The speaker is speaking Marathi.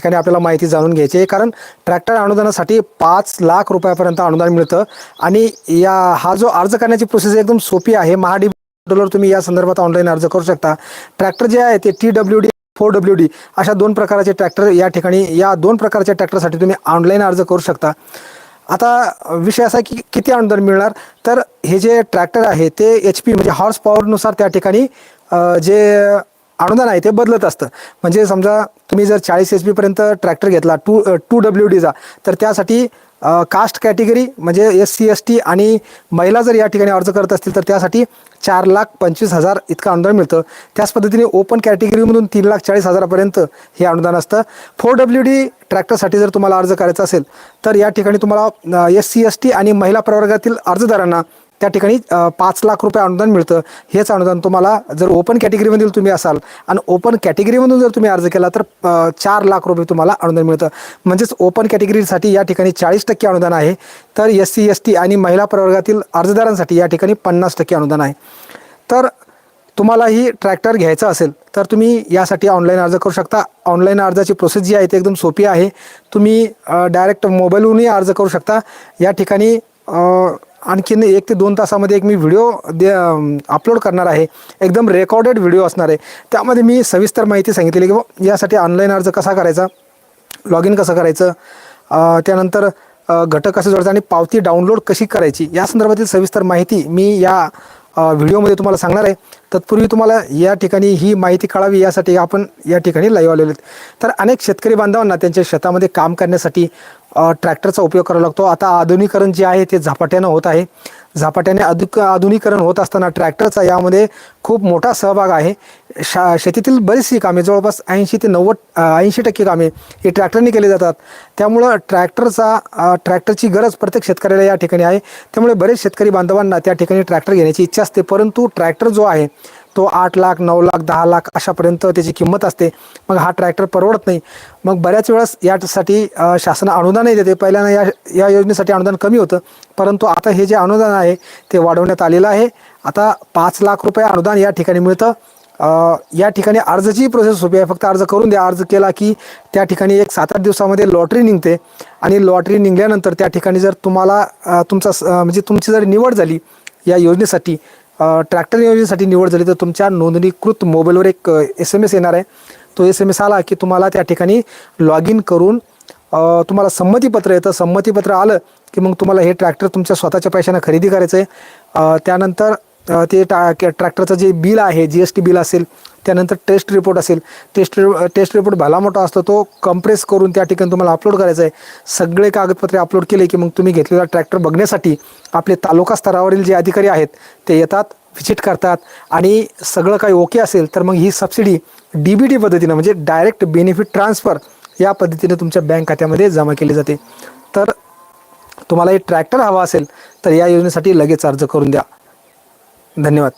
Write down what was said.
ठिकाणी आपल्याला माहिती जाणून घ्यायची आहे. कारण ट्रॅक्टर अनुदानासाठी पाच लाख रुपयापर्यंत अनुदान मिळतं. आणि या हा जो अर्ज करण्याची प्रोसेस एकदम सोपी आहे. महाडी पोर्टलवर तुम्ही या संदर्भात ऑनलाईन अर्ज करू शकता. ट्रॅक्टर जे आहे ते T W D four W D अशा दोन प्रकारचे ट्रॅक्टर या ठिकाणी या दोन प्रकारच्या ट्रॅक्टरसाठी तुम्ही ऑनलाईन अर्ज करू शकता. आता विषय असा आहे की किती अनुदान मिळणार? तर हे जे ट्रॅक्टर आहे ते एच पी म्हणजे हॉर्स पॉवरनुसार त्या ठिकाणी जे अनुदान आहे. ते बदलत असतं. म्हणजे समजा तुम्ही जर चाळीस एच पीपर्यंत ट्रॅक्टर घेतला टू टू डब्ल्यू डीचा तर त्यासाठी कास्ट कॅटेगरी म्हणजे एस सी एस टी आणि महिला जर या ठिकाणी अर्ज करत असतील तर त्यासाठी चार लाख पंचवीस हजार इतकं अनुदान मिळतं. त्याच पद्धतीने ओपन कॅटेगरीमधून तीन लाख चाळीस हजारापर्यंत हे अनुदान असतं. फोर डब्ल्यू डी ट्रॅक्टरसाठी जर तुम्हाला अर्ज करायचा असेल तर या ठिकाणी तुम्हाला एस सी एस टी आणि महिला प्रवर्गातील अर्जदारांना त्या ठिकाणी पाच लाख रुपये अनुदान मिळतं. हेच अनुदान तुम्हाला जर ओपन कॅटेगरीमधील तुम्ही असाल आणि ओपन कॅटेगरीमधून जर तुम्ही अर्ज केला तर चार लाख रुपये तुम्हाला अनुदान मिळतं. म्हणजेच ओपन कॅटेगरीसाठी या ठिकाणी चाळीस टक्के अनुदान आहे. तर एस सी एस टी आणि महिला प्रवर्गातील अर्जदारांसाठी या ठिकाणी पन्नास टक्के अनुदान आहे. तर तुम्हालाही ट्रॅक्टर घ्यायचा असेल तर तुम्ही यासाठी ऑनलाईन अर्ज करू शकता. ऑनलाईन अर्जाची प्रोसेस जी आहे ती एकदम सोपी आहे. तुम्ही डायरेक्ट मोबाईलवरूनही अर्ज करू शकता. या ठिकाणी आणखीन एक ते दोन तासामध्ये एक मी व्हिडिओ दे अपलोड करणार आहे. एकदम रेकॉर्डेड व्हिडिओ असणार आहे. त्यामध्ये मी सविस्तर माहिती सांगितलेली की बुवा यासाठी ऑनलाईन अर्ज कसा करायचा लॉग इन कसं करायचं त्यानंतर घटक कसं जोडायचं आणि पावती डाउनलोड कशी करायची या संदर्भातील सविस्तर माहिती मी या व्हिडिओमध्ये तुम्हाला सांगणार आहे. तत्पूर्वी तुम्हाला या ठिकाणी ही माहिती कळावी यासाठी आपण या ठिकाणी लाईव्ह आलेले आहेत. तर अनेक शेतकरी बांधवांना त्यांच्या शेतामध्ये काम करण्यासाठी ट्रॅक्टरचा उपयोग करावा लागतो. आता आधुनिकरण जे आहे ते झपाट्यानं होत आहे. झपाट्याने अधिक आधुनिकरण होत असताना ट्रॅक्टरचा यामध्ये खूप मोठा सहभाग आहे. शा शेतीतील बरीचशी कामे जवळपास ऐंशी ते नव्वद ऐंशी टक्के कामे ही ट्रॅक्टरने केली जातात. त्यामुळं ट्रॅक्टरचा ट्रॅक्टरची गरज प्रत्येक शेतकऱ्याला या ठिकाणी आहे. त्यामुळे बरेच शेतकरी बांधवांना त्या ठिकाणी ट्रॅक्टर घेण्याची इच्छा असते. परंतु ट्रॅक्टर जो आहे तो आठ लाख नऊ लाख दहा लाख अशापर्यंत त्याची किंमत असते. मग हा ट्रॅक्टर परवडत नाही. मग बऱ्याच वेळेस यासाठी शासन अनुदानही देते. पहिल्यांदा या या योजनेसाठी अनुदान कमी होतं. परंतु आता हे जे अनुदान आहे ते वाढवण्यात आलेलं आहे. आता पाच लाख रुपये अनुदान या ठिकाणी मिळतं. या ठिकाणी अर्जाची प्रोसेस सोपी आहे. फक्त अर्ज करून द्या. अर्ज केला की त्या ठिकाणी एक सात आठ दिवसामध्ये लॉटरी निघते. आणि लॉटरी निघल्यानंतर त्या ठिकाणी जर तुम्हाला तुमचा स- म्हणजे तुमची जर निवड झाली या योजनेसाठी ट्रॅक्टर योजनेसाठी निवड झाली तर तुमच्या नोंदणीकृत मोबाईलवर एक एस एम एस येणार आहे. तो एस एम एस आला की तुम्हाला त्या ठिकाणी लॉग इन करून तुम्हाला संमतीपत्र येतं. संमतीपत्र आलं की मग तुम्हाला हे ट्रॅक्टर तुमच्या स्वतःच्या पैशानं खरेदी करायचं आहे त्यानंतर ते टा ट्रॅक्टरचं जे बिल आहे जी एस टी बिल असेल त्यानंतर टेस्ट रिपोर्ट असेल टेस्ट टेस्ट रिपोर्ट भला मोठा असतो तो कम्प्रेस करून त्या ठिकाणी तुम्हाला अपलोड करायचा आहे. सगळे कागदपत्रे अपलोड केले की मग तुम्ही घेतलेला ट्रॅक्टर बघण्यासाठी आपले तालुका स्तरावरील जे अधिकारी आहेत ते येतात व्हिजिट करतात आणि सगळं काही ओके असेल तर मग ही सबसिडी डी बी टी पद्धतीनं म्हणजे डायरेक्ट बेनिफिट ट्रान्सफर या पद्धतीने तुमच्या बँक खात्यामध्ये जमा केली जाते. तर तुम्हाला हे ट्रॅक्टर हवा असेल तर या योजनेसाठी लगेच अर्ज करून द्या. धन्यवाद.